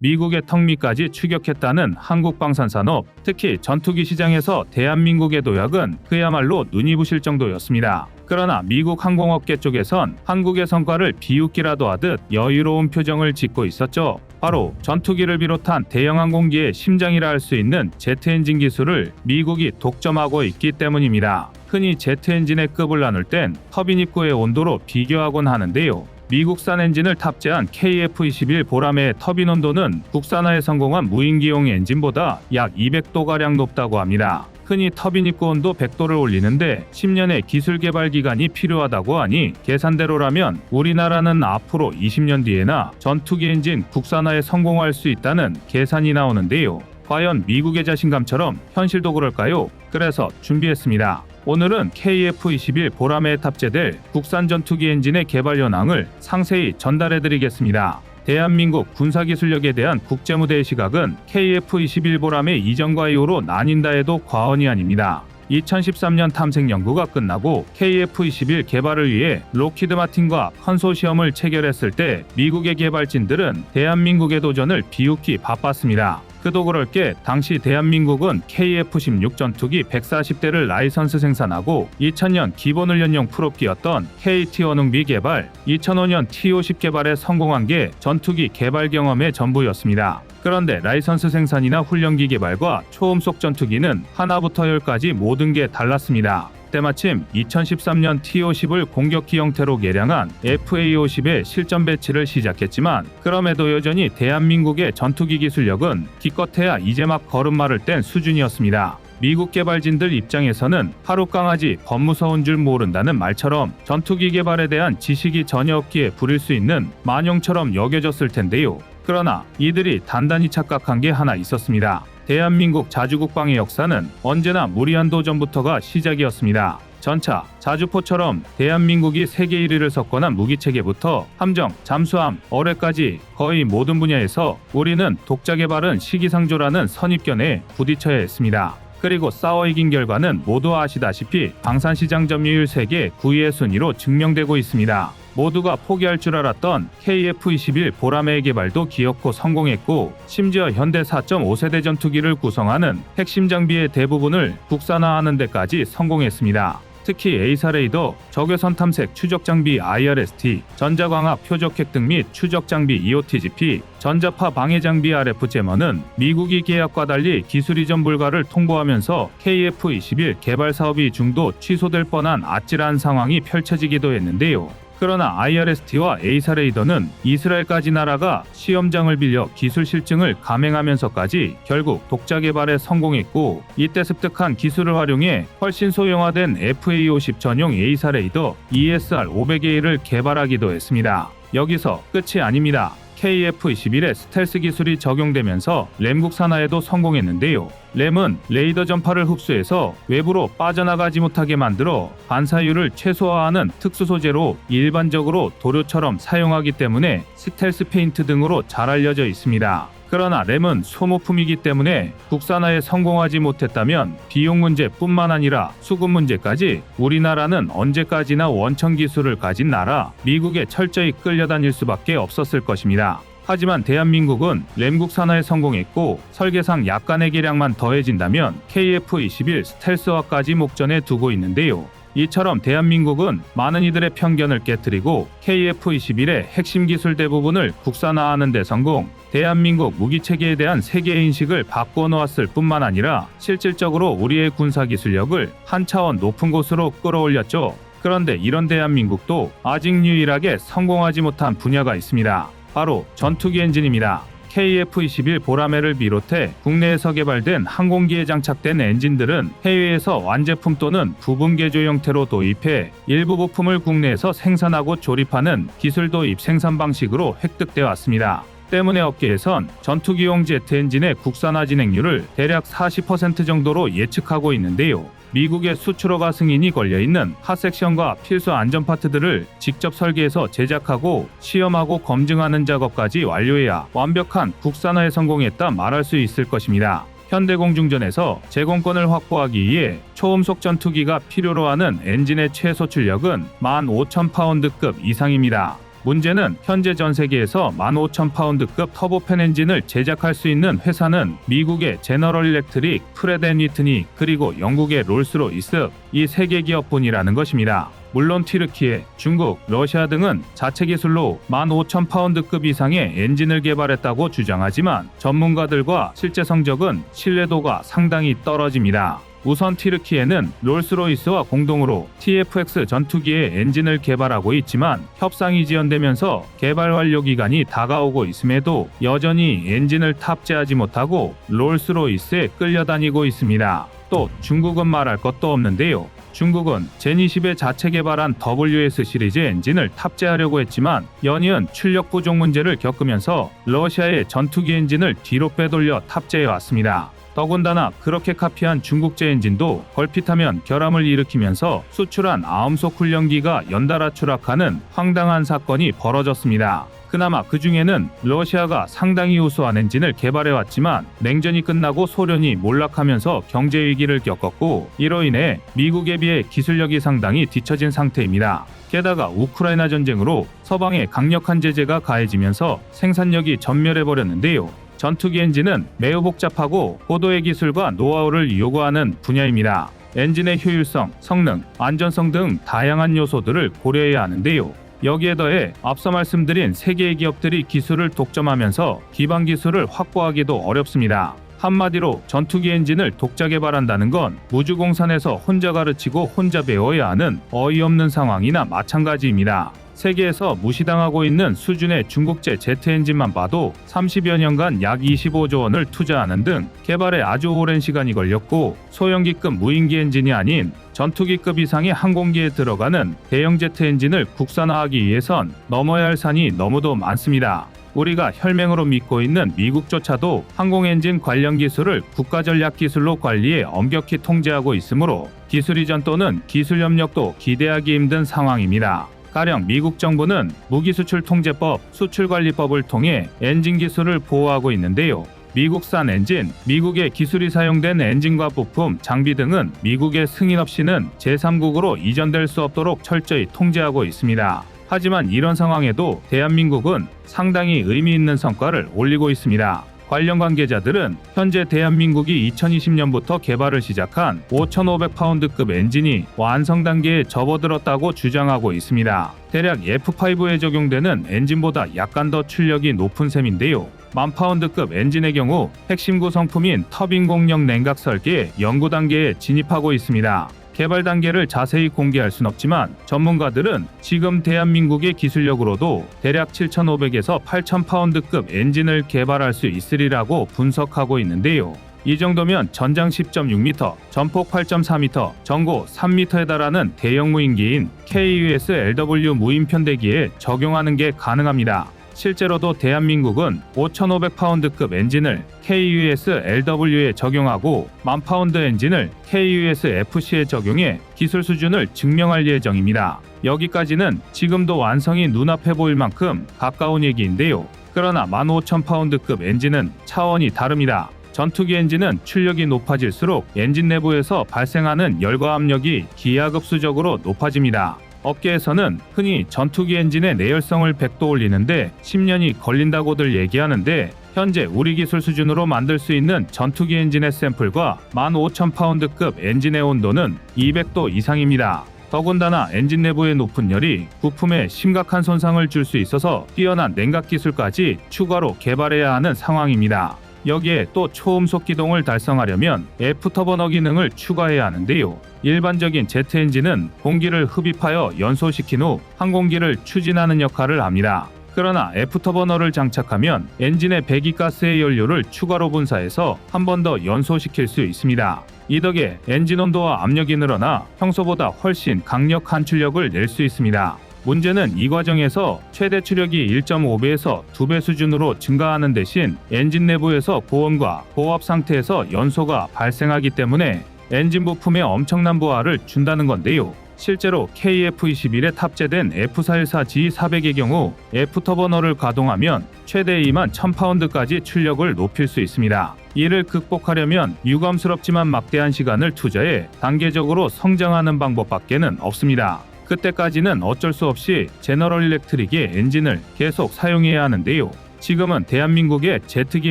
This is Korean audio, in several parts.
미국의 턱밑까지 추격했다는 한국 방산산업, 특히 전투기 시장에서 대한민국의 도약은 그야말로 눈이 부실 정도였습니다. 그러나 미국 항공업계 쪽에선 한국의 성과를 비웃기라도 하듯 여유로운 표정을 짓고 있었죠. 바로 전투기를 비롯한 대형 항공기의 심장이라 할 수 있는 제트 엔진 기술을 미국이 독점하고 있기 때문입니다. 흔히 제트 엔진의 급을 나눌 땐 터빈 입구의 온도로 비교하곤 하는데요. 미국산 엔진을 탑재한 KF-21 보람의 터빈 온도는 국산화에 성공한 무인기용 엔진보다 약 200도가량 높다고 합니다. 흔히 터빈 입구 온도 100도를 올리는데 10년의 기술 개발 기간이 필요하다고 하니 계산대로라면 우리나라는 앞으로 20년 뒤에나 전투기 엔진 국산화에 성공할 수 있다는 계산이 나오는데요. 과연 미국의 자신감처럼 현실도 그럴까요? 그래서 준비했습니다. 오늘은 KF-21 보람에 탑재될 국산 전투기 엔진의 개발 현황을 상세히 전달해 드리겠습니다. 대한민국 군사기술력에 대한 국제무대의 시각은 KF-21 보람의 이전과 이후로 나뉜다 해도 과언이 아닙니다. 2013년 탐색 연구가 끝나고 KF-21 개발을 위해 로키드 마틴과 컨소시엄을 체결했을 때 미국의 개발진들은 대한민국의 도전을 비웃기 바빴습니다. 그도 그럴 게 당시 대한민국은 KF-16 전투기 140대를 라이선스 생산하고 2000년 기본 훈련용 프로기였던 KT 원흥비 개발, 2005년 T-50 개발에 성공한 게 전투기 개발 경험의 전부였습니다. 그런데 라이선스 생산이나 훈련기 개발과 초음속 전투기는 하나부터 열까지 모든 게 달랐습니다. 때마침 2013년 T-50을 공격기 형태로 개량한 FA-50의 실전 배치를 시작했지만 그럼에도 여전히 대한민국의 전투기 기술력은 기껏해야 이제 막 걸음마를 뗀 수준이었습니다. 미국 개발진들 입장에서는 하루 강아지 겁 무서운 줄 모른다는 말처럼 전투기 개발에 대한 지식이 전혀 없기에 부릴 수 있는 만용처럼 여겨졌을 텐데요. 그러나 이들이 단단히 착각한 게 하나 있었습니다. 대한민국 자주국방의 역사는 언제나 무리한 도 전부터가 시작이었습니다. 전차, 자주포처럼 대한민국이 세계 1위를 석권한 무기체계부터 함정, 잠수함, 어뢰까지 거의 모든 분야에서 우리는 독자 개발은 시기상조라는 선입견에 부딪혀야 했습니다. 그리고 싸워 이긴 결과는 모두 아시다시피 방산시장 점유율 세계 9위의 순위로 증명되고 있습니다. 모두가 포기할 줄 알았던 KF-21 보라매의 개발도 기어코 성공했고 심지어 현대 4.5세대 전투기를 구성하는 핵심 장비의 대부분을 국산화하는 데까지 성공했습니다. 특히 에이사 레이더, 적외선 탐색 추적 장비 IRST, 전자광학 표적핵 등 및 추적 장비 EOTGP, 전자파 방해 장비 RF 제머는 미국이 계약과 달리 기술 이전 불가를 통보하면서 KF-21 개발 사업이 중도 취소될 뻔한 아찔한 상황이 펼쳐지기도 했는데요. 그러나 IRST와 에이사 레이더는 이스라엘까지 나라가 시험장을 빌려 기술 실증을 감행하면서까지 결국 독자 개발에 성공했고 이때 습득한 기술을 활용해 훨씬 소형화된 FA50 전용 에이사 레이더 ESR 500A를 개발하기도 했습니다. 여기서 끝이 아닙니다. KF-21의 스텔스 기술이 적용되면서 램 국산화에도 성공했는데요. 램은 레이더 전파를 흡수해서 외부로 빠져나가지 못하게 만들어 반사율을 최소화하는 특수 소재로 일반적으로 도료처럼 사용하기 때문에 스텔스 페인트 등으로 잘 알려져 있습니다. 그러나 램은 소모품이기 때문에 국산화에 성공하지 못했다면 비용 문제뿐만 아니라 수급 문제까지 우리나라는 언제까지나 원천 기술을 가진 나라 미국에 철저히 끌려다닐 수밖에 없었을 것입니다. 하지만 대한민국은 램 국산화에 성공했고 설계상 약간의 개량만 더해진다면 KF-21 스텔스화까지 목전에 두고 있는데요. 이처럼 대한민국은 많은 이들의 편견을 깨뜨리고 KF-21의 핵심 기술 대부분을 국산화하는 데 성공, 대한민국 무기 체계에 대한 세계 인식을 바꿔 놓았을 뿐만 아니라 실질적으로 우리의 군사 기술력을 한 차원 높은 곳으로 끌어올렸죠. 그런데 이런 대한민국도 아직 유일하게 성공하지 못한 분야가 있습니다. 바로 전투기 엔진입니다. KF-21 보라매를 비롯해 국내에서 개발된 항공기에 장착된 엔진들은 해외에서 완제품 또는 부분 개조 형태로 도입해 일부 부품을 국내에서 생산하고 조립하는 기술 도입 생산 방식으로 획득되어 왔습니다. 때문에 업계에선 전투기용 제트 엔진의 국산화 진행률을 대략 40% 정도로 예측하고 있는데요. 미국의 수출허가 승인이 걸려있는 핫섹션과 필수 안전 파트들을 직접 설계해서 제작하고 시험하고 검증하는 작업까지 완료해야 완벽한 국산화에 성공했다 말할 수 있을 것입니다. 현대공중전에서 제공권을 확보하기 위해 초음속 전투기가 필요로 하는 엔진의 최소 출력은 15,000파운드급 이상입니다. 문제는 현재 전 세계에서 15,000파운드급 터보팬 엔진을 제작할 수 있는 회사는 미국의 제너럴 일렉트릭, 프레드 앤 위트니 그리고 영국의 롤스로이스 이 세 개 기업뿐이라는 것입니다. 물론 튀르키예, 중국, 러시아 등은 자체 기술로 15,000파운드급 이상의 엔진을 개발했다고 주장하지만 전문가들과 실제 성적은 신뢰도가 상당히 떨어집니다. 우선 튀르키예는 롤스로이스와 공동으로 TFX 전투기의 엔진을 개발하고 있지만 협상이 지연되면서 개발 완료 기간이 다가오고 있음에도 여전히 엔진을 탑재하지 못하고 롤스로이스에 끌려다니고 있습니다. 또 중국은 말할 것도 없는데요. 중국은 제니10에 자체 개발한 WS 시리즈 엔진을 탑재하려고 했지만 연이은 출력 부족 문제를 겪으면서 러시아의 전투기 엔진을 뒤로 빼돌려 탑재해 왔습니다. 더군다나 그렇게 카피한 중국제 엔진도 걸핏하면 결함을 일으키면서 수출한 아음속 훈련기가 연달아 추락하는 황당한 사건이 벌어졌습니다. 그나마 그 중에는 러시아가 상당히 우수한 엔진을 개발해 왔지만 냉전이 끝나고 소련이 몰락하면서 경제 위기를 겪었고 이로 인해 미국에 비해 기술력이 상당히 뒤처진 상태입니다. 게다가 우크라이나 전쟁으로 서방의 강력한 제재가 가해지면서 생산력이 전멸해 버렸는데요. 전투기 엔진은 매우 복잡하고 고도의 기술과 노하우를 요구하는 분야입니다. 엔진의 효율성, 성능, 안전성 등 다양한 요소들을 고려해야 하는데요. 여기에 더해 앞서 말씀드린 세 개의 기업들이 기술을 독점하면서 기반 기술을 확보하기도 어렵습니다. 한마디로 전투기 엔진을 독자 개발한다는 건 우주공산에서 혼자 가르치고 혼자 배워야 하는 어이없는 상황이나 마찬가지입니다. 세계에서 무시당하고 있는 수준의 중국제 제트 엔진만 봐도 30여 년간 약 25조 원을 투자하는 등 개발에 아주 오랜 시간이 걸렸고 소형기급 무인기 엔진이 아닌 전투기급 이상의 항공기에 들어가는 대형 제트 엔진을 국산화하기 위해선 넘어야 할 산이 너무도 많습니다. 우리가 혈맹으로 믿고 있는 미국조차도 항공엔진 관련 기술을 국가전략기술로 관리해 엄격히 통제하고 있으므로 기술 이전 또는 기술 협력도 기대하기 힘든 상황입니다. 가령 미국 정부는 무기수출 통제법, 수출관리법을 통해 엔진 기술을 보호하고 있는데요. 미국산 엔진, 미국의 기술이 사용된 엔진과 부품, 장비 등은 미국의 승인 없이는 제3국으로 이전될 수 없도록 철저히 통제하고 있습니다. 하지만 이런 상황에도 대한민국은 상당히 의미 있는 성과를 올리고 있습니다. 관련 관계자들은 현재 대한민국이 2020년부터 개발을 시작한 5,500파운드급 엔진이 완성 단계에 접어들었다고 주장하고 있습니다. 대략 F5에 적용되는 엔진보다 약간 더 출력이 높은 셈인데요. 만 파운드급 엔진의 경우 핵심 구성품인 터빈 공력 냉각 설계 연구 단계에 진입하고 있습니다. 개발 단계를 자세히 공개할 순 없지만 전문가들은 지금 대한민국의 기술력으로도 대략 7,500에서 8,000파운드급 엔진을 개발할 수 있으리라고 분석하고 있는데요. 이 정도면 전장 10.6m, 전폭 8.4m, 전고 3m에 달하는 대형 무인기인 KUS LW 무인 편대기에 적용하는 게 가능합니다. 실제로도 대한민국은 5,500파운드급 엔진을 KUS LW에 적용하고 10,000파운드 엔진을 KUS FC에 적용해 기술 수준을 증명할 예정입니다. 여기까지는 지금도 완성이 눈앞에 보일 만큼 가까운 얘기인데요. 그러나 15,000파운드급 엔진은 차원이 다릅니다. 전투기 엔진은 출력이 높아질수록 엔진 내부에서 발생하는 열과 압력이 기하급수적으로 높아집니다. 업계에서는 흔히 전투기 엔진의 내열성을 100도 올리는데 10년이 걸린다고들 얘기하는데 현재 우리 기술 수준으로 만들 수 있는 전투기 엔진의 샘플과 15,000파운드급 엔진의 온도는 200도 이상입니다. 더군다나 엔진 내부의 높은 열이 부품에 심각한 손상을 줄 수 있어서 뛰어난 냉각 기술까지 추가로 개발해야 하는 상황입니다. 여기에 또 초음속 기동을 달성하려면 F터버너 기능을 추가해야 하는데요. 일반적인 제트 엔진은 공기를 흡입하여 연소시킨 후 항공기를 추진하는 역할을 합니다. 그러나 F터버너를 장착하면 엔진의 배기가스의 연료를 추가로 분사해서 한 번 더 연소시킬 수 있습니다. 이 덕에 엔진 온도와 압력이 늘어나 평소보다 훨씬 강력한 출력을 낼 수 있습니다. 문제는 이 과정에서 최대 추력이 1.5배에서 2배 수준으로 증가하는 대신 엔진 내부에서 고온과 고압 상태에서 연소가 발생하기 때문에 엔진 부품에 엄청난 부하를 준다는 건데요. 실제로 KF-21에 탑재된 F414G400의 경우 F터버너를 가동하면 최대 2만 1000파운드까지 출력을 높일 수 있습니다. 이를 극복하려면 유감스럽지만 막대한 시간을 투자해 단계적으로 성장하는 방법밖에는 없습니다. 그때까지는 어쩔 수 없이 제너럴 일렉트릭의 엔진을 계속 사용해야 하는데요. 지금은 대한민국의 제트기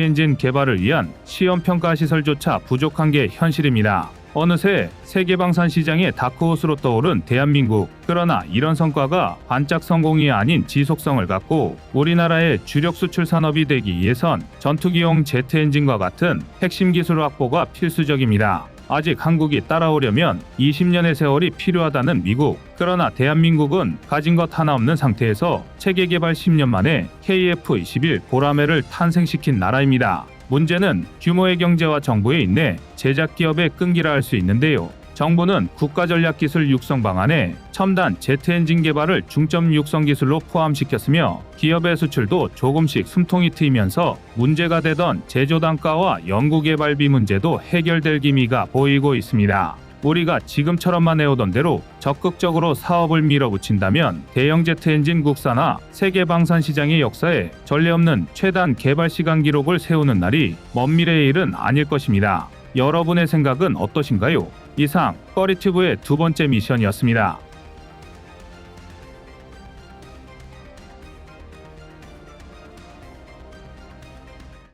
엔진 개발을 위한 시험 평가 시설조차 부족한 게 현실입니다. 어느새 세계 방산 시장의 다크호스로 떠오른 대한민국. 그러나 이런 성과가 반짝 성공이 아닌 지속성을 갖고 우리나라의 주력 수출 산업이 되기 위해선 전투기용 제트 엔진과 같은 핵심 기술 확보가 필수적입니다. 아직 한국이 따라오려면 20년의 세월이 필요하다는 미국. 그러나 대한민국은 가진 것 하나 없는 상태에서 체계 개발 10년 만에 KF-21 보라매를 탄생시킨 나라입니다. 문제는 규모의 경제와 정부의 인내, 제작 기업의 끈기라 할 수 있는데요. 정부는 국가전략기술 육성 방안에 첨단 제트 엔진 개발을 중점 육성 기술로 포함시켰으며 기업의 수출도 조금씩 숨통이 트이면서 문제가 되던 제조 단가와 연구 개발비 문제도 해결될 기미가 보이고 있습니다. 우리가 지금처럼만 해오던 대로 적극적으로 사업을 밀어붙인다면 대형 제트 엔진 국산화 세계 방산 시장의 역사에 전례 없는 최단 개발 시간 기록을 세우는 날이 먼 미래의 일은 아닐 것입니다. 여러분의 생각은 어떠신가요? 이상 꺼리튜브의 두 번째 미션이었습니다.